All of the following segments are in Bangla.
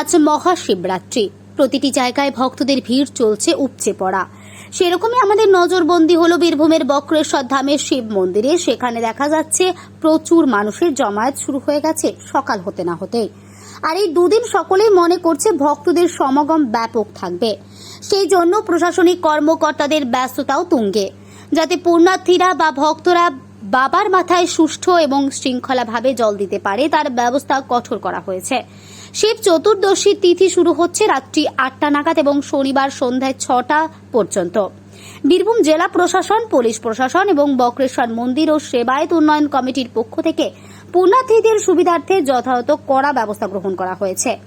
আজ মহাশিবরাত্রি। প্রতিটি জায়গায় ভক্তদের ভিড় চলছে উপচে পড়া। সেরকমই আমাদের নজরবন্দি হলো বীরভূমের বক্রেশ্বর ধামের শিব মন্দিরে। সেখানে দেখা যাচ্ছে প্রচুর মানুষের জমায়েত শুরু হয়ে গেছে সকাল হতে না হতেই। আর এই দুদিন সকলেই মনে করছে ভক্তদের সমাগম ব্যাপক থাকবে। সেই জন্য প্রশাসনিক কর্মকর্তাদের ব্যস্ততাও তুঙ্গে। যাতে পুণ্যার্থীরা বা ভক্তরা বাবার মাথায় সুষ্ঠু এবং শৃঙ্খলাভাবে জল দিতে পারে, তার ব্যবস্থা কঠোর করা হয়েছে। শিব চতুর্দশীর তিথি শুরু হচ্ছে রাত্রি আটটা নাগাদ এবং শনিবার সন্ধ্যায় ছটা পর্যন্ত। বীরভূম জেলা প্রশাসন, পুলিশ প্রশাসন এবং বক্রেশ্বর মন্দির ও সেবায়ত উন্নয়ন কমিটির পক্ষ থেকে পুণ্যার্থীদের সুবিধার্থে যথাযথ কড়া ব্যবস্থা গ্রহণ করা হয়েছে।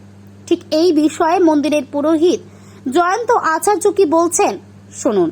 ঠিক এই বিষয়ে মন্দিরের পুরোহিত জয়ন্ত আচার্য কি বলছেন? শুনুন।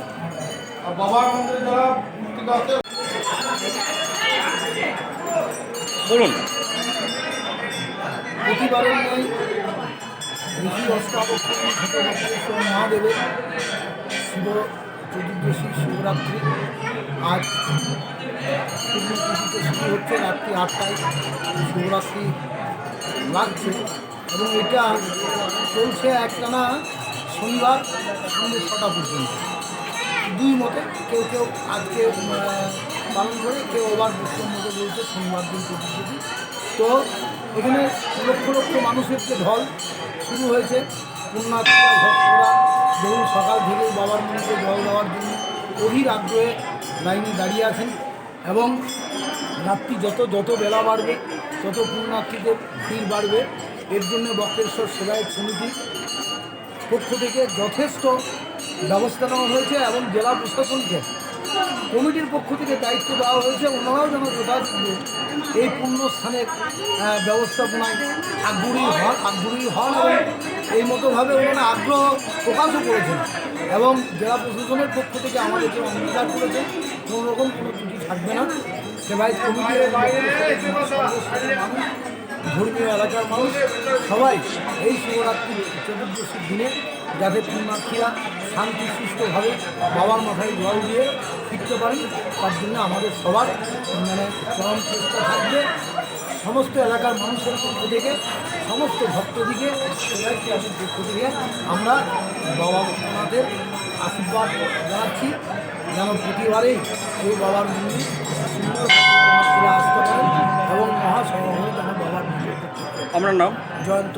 বাবার মন্দিরে যারা মূর্তি আছে বলুন। প্রতিবারের নেই ঋষি অষ্টাবক্র মহাদেবের শিব চতুর্দশী শিবরাত্রি। আজ শুরু হচ্ছে রাত্রি আটটায় শিবরাত্রি লাগছে এবং এটা চলছে একটানা শনিবার সন্ধ্যে ছটা পর্যন্ত। দুই মতে কেউ কেউ আজকে পালন করে, কেউ আবার বৈষ্ণব মতে বলছে শনিবার দিন চতুর্দশী তো এখানে লক্ষ লক্ষ মানুষের যে ঢল শুরু হয়েছে পুণ্যার্থীরা ভক্তরা ধরুন সকাল থেকে বাবার মন্দিরে জল দেওয়ার জন্য অধীর আগ্রহে লাইনে দাঁড়িয়ে আছেন এবং রাত্রি যত যত বেলা বাড়বে, তত পুণ্যার্থীদের ভিড় বাড়বে। এর জন্য বক্রেশ্বর সেবায়ত সমিতি পক্ষ থেকে যথেষ্ট ব্যবস্থা নেওয়া হয়েছে এবং জেলা প্রশাসনকে কমিটির পক্ষ থেকে দায়িত্ব দেওয়া হয়েছে। ওনারাও যেন যথাযথ এই পুণ্যস্থানের আহ, ব্যবস্থাপনায় আগ্রহী হন আগ্রহী হন এবং এই মতোভাবে ওনারা আগ্রহ প্রকাশও করেছেন এবং জেলা প্রশাসনের পক্ষ থেকে আমাদেরকে অঙ্গীকার করেছে কোনো রকম কোনো ত্রুটি থাকবে না। সেবাই কমিটির ধর্মীয় এলাকার মানুষ সবাই এই শিবরাত্রি চতুর্দশীর দিনে যাতে পুণ্যার্থীরা শান্তি সুস্থভাবে বাবার মাথায় জল দিয়ে ফিরতে পারেন তার জন্য আমাদের সবার মানে চরম চেষ্টা থাকবে সমস্ত এলাকার মানুষের পক্ষ থেকে সমস্ত ভক্তদিকে ক্লাবের পক্ষ থেকে আমরা বাবা ভোলানাথের আশীর্বাদ জানাচ্ছি যেন প্রতিবারেই এই বাবার মন্দির সুন্দর আসতে পারেন এবং মহাসমারোহে যেন বাবার। আপনার নাম জয়ন্ত